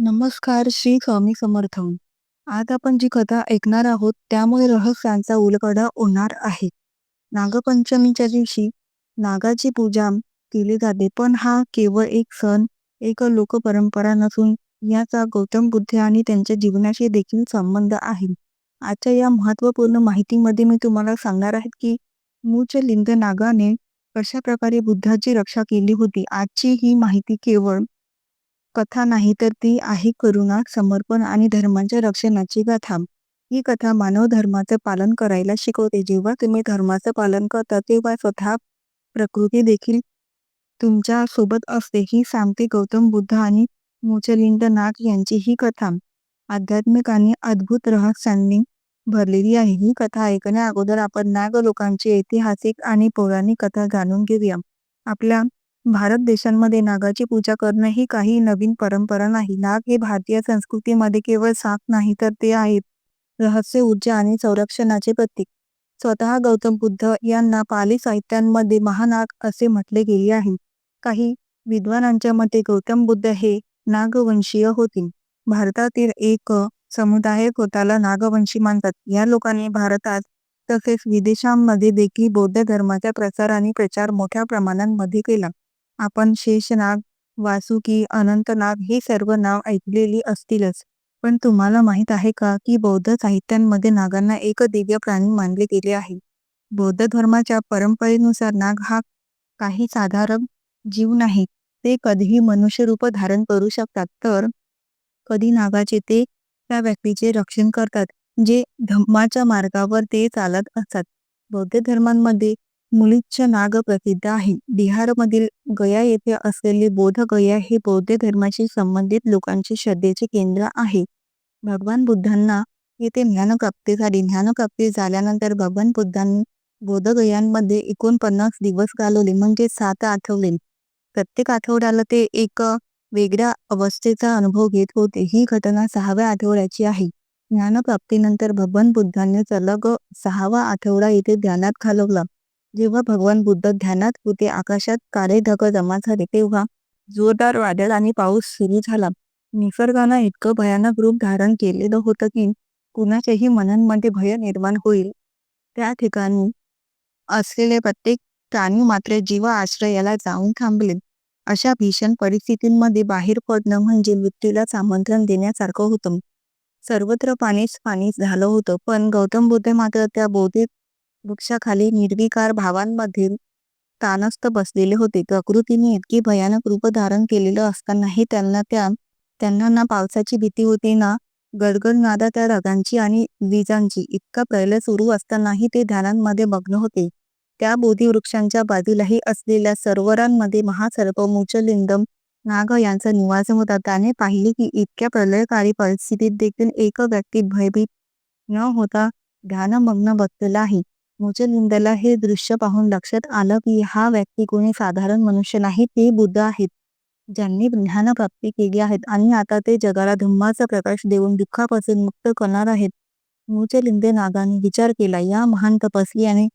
नमस्कार श्री स्वामी समर्थ. आज आपण जी कथा ऐकणार आहोत त्यामुळे रहस्यांचा उलगडा होणार आहे. नागपंचमीच्या दिवशी नागाची पूजा केली जाते पण हा केवळ एक सण एक लोक परंपरा नसून याचा गौतम बुद्ध आणि त्यांच्या जीवनाशी देखील संबंध आहे. आजच्या या महत्त्वपूर्ण माहितीमध्ये मी तुम्हाला सांगणार आहे की मूच लिंग नागाने कशा प्रकारे बुद्धाची रक्षा केली होती आजची ही माहिती केवळ कथा नाही तर ती आहे करुणा समर्पण आणि धर्माच्या रक्षणाची गाथा. ही कथा मानव धर्माचं पालन करायला शिकवते. जेव्हा तुम्ही धर्माचं पालन करता तेव्हा स्वतः प्रकृती देखील तुमच्यासोबत असते. ही सांगते गौतम बुद्ध आणि मोचलिंग नाग यांची ही कथा. आध्यात्मिक आणि अद्भुत रहस्यांनी भरलेली आहे. ही कथा ऐकण्या अगोदर आपण नाग लोकांची ऐतिहासिक आणि पौराणिक कथा जाणून घेऊया. आपल्या भारत देशांमध्ये नागाची पूजा करणं ही काही नवीन परंपरा नाही. नाग हे भारतीय संस्कृतीमध्ये केवळ साप नाही तर ते आहेत रहस्य ऊर्जा आणि संरक्षणाचे प्रतीक. स्वतः गौतम बुद्ध यांना पाली साहित्यांमध्ये महानाग असे म्हटले गेले आहे. काही विद्वानांच्या मते गौतम बुद्ध हे नागवंशीय होते. भारतातील एक समुदाय स्वतःला नागवंशी मानतात. या लोकांनी भारतात तसेच विदेशांमध्ये देखील बौद्ध धर्माचा प्रसार आणि प्रचार मोठ्या प्रमाणांमध्ये केला. आपण शेषनाग वासुकी अनंतनाग हे सर्व नाव ऐकलेली असतीलच. पण तुम्हाला माहीत आहे का की बौद्ध साहित्यांमध्ये नागांना एक दिव्य प्राणी मानले गेले आहे. बौद्ध धर्माच्या परंपरेनुसार नाग हा काही साधारण जीव नाही. ते कधीही मनुष्य रूप धारण करू शकतात तर कधी नागाचे ते त्या व्यक्तीचे रक्षण करतात जे धम्माच्या मार्गावर ते चालत असतात. बौद्ध धर्मांमध्ये मुलीच्छ नाग प्रसिद्ध आहे. बिहारमधील गया येथे असलेले बोध गया हे बौद्ध धर्माशी संबंधित लोकांचे श्रद्धेचे केंद्र आहे. भगवान बुद्धांना येथे ज्ञानप्राप्ती झाली ज्ञानप्राप्ती झाल्यानंतर भगवान बुद्धांनी बोधगयांमध्ये एकोणपन्नास दिवस घालवले म्हणजे सात आठवले. प्रत्येक आठवड्याला ते एक वेगळ्या अवस्थेचा अनुभव घेत होते. ही घटना सहाव्या आठवड्याची आहे. ज्ञानप्राप्तीनंतर भगवान बुद्धांनी सलग सहावा आठवडा येथे ध्यानात घालवला. जेव्हा भगवान बुद्ध ध्यानात होते आकाशात काळे ढग जमा झाले तेव्हा जोरदार वादळ आणि पाऊस सुरू झाला. निसर्गानं इतकं भयानक रूप धारण केलेलं होतं की कुणाच्याही मनांमध्ये भय निर्माण होईल. त्या ठिकाणी असलेले प्रत्येक प्राणी मात्र जीव आश्रयाला जाऊन थांबले. अशा भीषण परिस्थितींमध्ये बाहेर पडणं म्हणजे मृत्यूला आमंत्रण देण्यासारखं होतं. सर्वत्र पाणीच पाणी झालं होतं पण गौतम बुद्ध मात्र त्या बौद्धिक वृक्षाखाली निर्विकार भावांमध्ये तानस्त बसलेले होते. प्रकृतीने इतकी भयानक रूप धारण केलेलं असतानाही त्यांना त्या त्यांना ना पावसाची भीती होती ना गडगड त्या रगांची आणि विजांची. इतका प्रलय सुरू असतानाही ते ध्यानांमध्ये मग्न होते. त्या बोधी वृक्षांच्या बाजूलाही असलेल्या सरोवरांमध्ये महासर्प मुचलिंदम नाग यांचा निवास होता. त्याने पाहिले की इतक्या प्रलयकारी परिस्थितीत देखील एक व्यक्ती भयभीत न होता ध्यानमग्न बसलेला आहे. मुचलिंदला हे दृश्य पाहून लक्षात आलं की हा व्यक्ती कोणी साधारण मनुष्य नाही ते बुद्ध आहेत ज्यांनी ज्ञानप्राप्ती केली आहेत आणि आता ते जगाला धम्माचा प्रकाश देऊन दुःखापासून मुक्त करणार आहेत. मुचलिंदे नागाने विचार केला या महान तपस्याने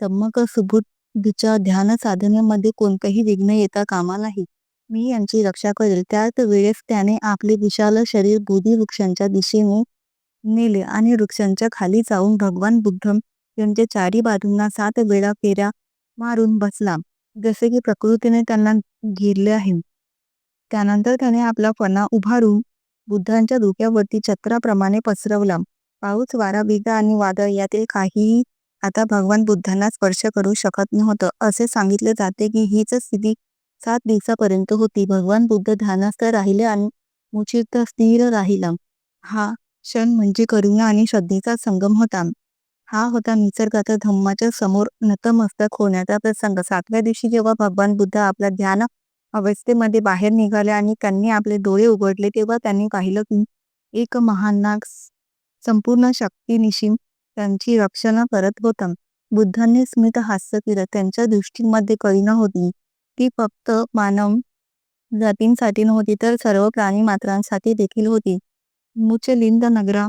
तम्मक सुबुद्धच्या ध्यान साधनेमध्ये कोणतंही विघ्न येता कामा नाही. मी यांची रक्षा करेल. त्याच वेळेस त्याने आपले विशाल शरीर बोधी वृक्षांच्या दिशेने नेले आणि वृक्षांच्या खाली जाऊन भगवान बुद्ध त्यांच्या चारी बाजूंना सात वेळा फेऱ्या मारून बसला जसे की प्रकृतीने त्यांना घेरले आहे. त्यानंतर त्याने आपला फणा उभारून बुद्धांच्या डोक्यावरती छत्राप्रमाणे पसरवला. पाऊस वारा बिगा आणि वादळ यातील काहीही आता भगवान बुद्धांना स्पर्श करू शकत नव्हतं. असे सांगितले जाते की हीच स्थिती सात दिवसापर्यंत होती. भगवान बुद्ध ध्यानस्थ राहिले आणि मुचित स्थिर राहिला. हा क्षण म्हणजे करुणा आणि श्रद्धेचा संगम होता. हा होता निसर्गाचा धम्माच्या समोर नतमस्तक होण्याचा प्रसंग. सातव्या दिवशी जेव्हा भगवान बुद्ध आपल्या ध्यान अवस्थेमध्ये बाहेर निघाले आणि त्यांनी आपले डोळे उघडले तेव्हा त्यांनी पाहिलं की एक महान नाग संपूर्ण शक्तीनिशी त्यांची रक्षणा करत होता. बुद्धांनी स्मित हास्य केलं. त्यांच्या दृष्टीमध्ये कळीना होती ती फक्त मानव जातींसाठी नव्हती तर सर्व प्राणी मात्रांसाठी देखील होती. मुचलिंद नगरा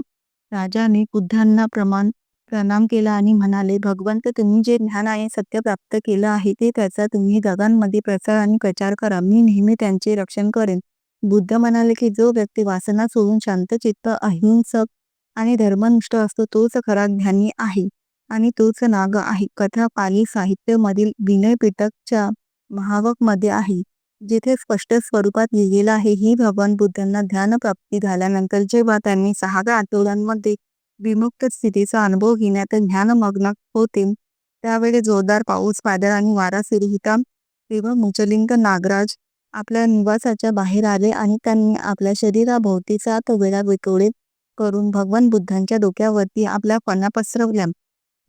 राजाने बुद्धांना प्रमाण प्रणाम केला आणि म्हणाले भगवंत तुम्ही जे ज्ञान आणि सत्य प्राप्त केलं आहे ते त्याचा तुम्ही जगांमध्ये प्रसार आणि प्रचार करा. मी नेहमी त्यांचे रक्षण करेन. बुद्ध म्हणाले की जो व्यक्ती वासना सोडून शांतचित्त अहिंसक आणि धर्मनिष्ठ असतो तोच खरा ज्ञानी आहे आणि तोच नाग आहे. कथा पाली साहित्य मधील विनय पिटकच्या महावकमध्ये आहे. जिथे स्पष्ट स्वरूपात लिहिलेलं आहे ही भगवान बुद्धांना ध्यान प्राप्ती झाल्यानंतर जेव्हा त्यांनी सहाव्या आठवड्यांमध्ये विमुक्त स्थितीचा अनुभव घेण्यात ध्यानमग्न होते. त्यावेळी जोरदार पाऊस पादळ आणि वारा सुरू होता. तेव्हा मुचलिंग नागराज आपल्या निवासाच्या बाहेर आले आणि त्यांनी आपल्या शरीराभोवती सात वेळा वितोडे करून भगवान बुद्धांच्या डोक्यावरती आपल्या फणा पसरवल्या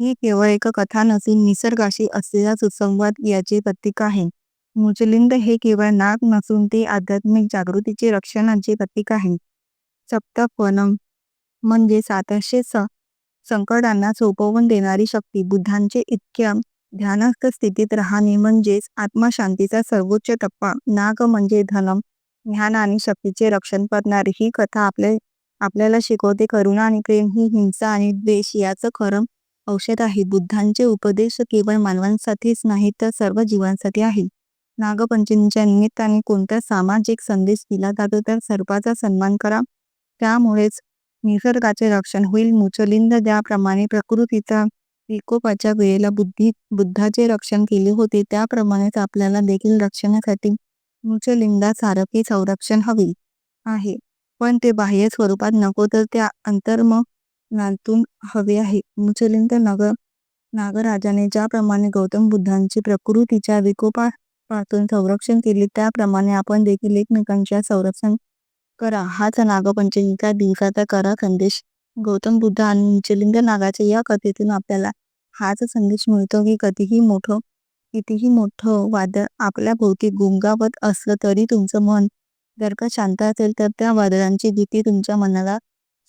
ही केवळ एक कथा नसून निसर्गाशी असलेला सुसंवाद याचे प्रतीक आहे. मुचलिंग हे केवळ नाग नसून ते आध्यात्मिक जागृतीचे रक्षणाचे प्रतीक आहे. सप्तपनम म्हणजे सातशे स संकटांना सोपवून देणारी शक्ती बुद्धांचे इतक्या ध्यानस्थ स्थितीत राहणे म्हणजेच आत्मशांतीचा सर्वोच्च टप्पा. नाग म्हणजे धनम ज्ञान आणि शक्तीचे रक्षण करणारी. ही कथा आपल्या आपल्याला शिकवते करुणा आणि प्रेम. ही हिंसा आणि द्वेष याचं खरं औषध आहे. बुद्धांचे उपदेश केवळ मानवांसाठीच नाही तर सर्व जीवांसाठी आहे. नागपंचमीच्या निमित्ताने कोणता सामाजिक संदेश दिला जातो तर सर्वांचा सन्मान करा. त्यामुळेच निसर्गाचे रक्षण होईल. मुचलिंद ज्याप्रमाणे प्रकृतीचा विकोपाच्या वेळेला बुद्धी बुद्धाचे रक्षण केले होते त्याप्रमाणेच आपल्याला देखील रक्षणासाठी मुचलिंदासारखे संरक्षण हवे आहे. पण ते बाह्य स्वरूपात नको तर त्या अंतर्मनातून हवे आहे. मुचलिंद नगर नागराजाने ज्याप्रमाणे गौतम बुद्धांची प्रकृतीच्या विकोपापासून संरक्षण केले त्याप्रमाणे आपण देखील एकमेकांच्या संरक्षण करा. हाच नागपंचमीचा दिवसाचा करा संदेश. गौतम बुद्ध आणि मुचलिंग नागाच्या या कथेतून आपल्याला हाच संदेश मिळतो की कधीही मोठं कितीही मोठं वादळ आपल्या भोवती गुंगावत असलं तरी तुमचं मन जर का शांत असेल तर त्या वादळांची भीती तुमच्या मनाला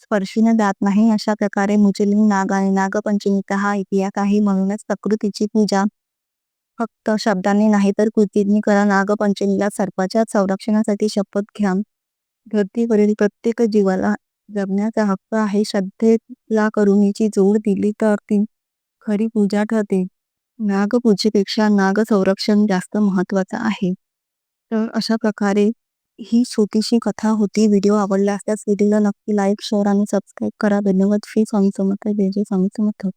स्पर्शीने जात नाही. अशा प्रकारे मुचलिंग नाग आणि नागपंचमीचा हा इतिहास आहे. म्हणूनच प्रकृतीची पूजा फक्त शब्दांनी नाही तर कृतींनी करा. नागपंचमीला सर्पाच्या संरक्षणासाठी शपथ घ्या. धरतीवरील प्रत्येक जीवाला जगण्याचा हक्क आहे. श्रद्धेला करुणीची जोड दिली तर ती खरी पूजा ठरते. नागपूजेपेक्षा नाग संरक्षण जास्त महत्वाचं आहे. तर अशा प्रकारे ही छोटीशी कथा होती. व्हिडिओ आवडला असल्यास व्हिडिओला नक्की लाईक शेअर आणि सबस्क्राईब करा. धन्यवाद. श्री स्वामी समर्थ. जय जय स्वामी समर्थ.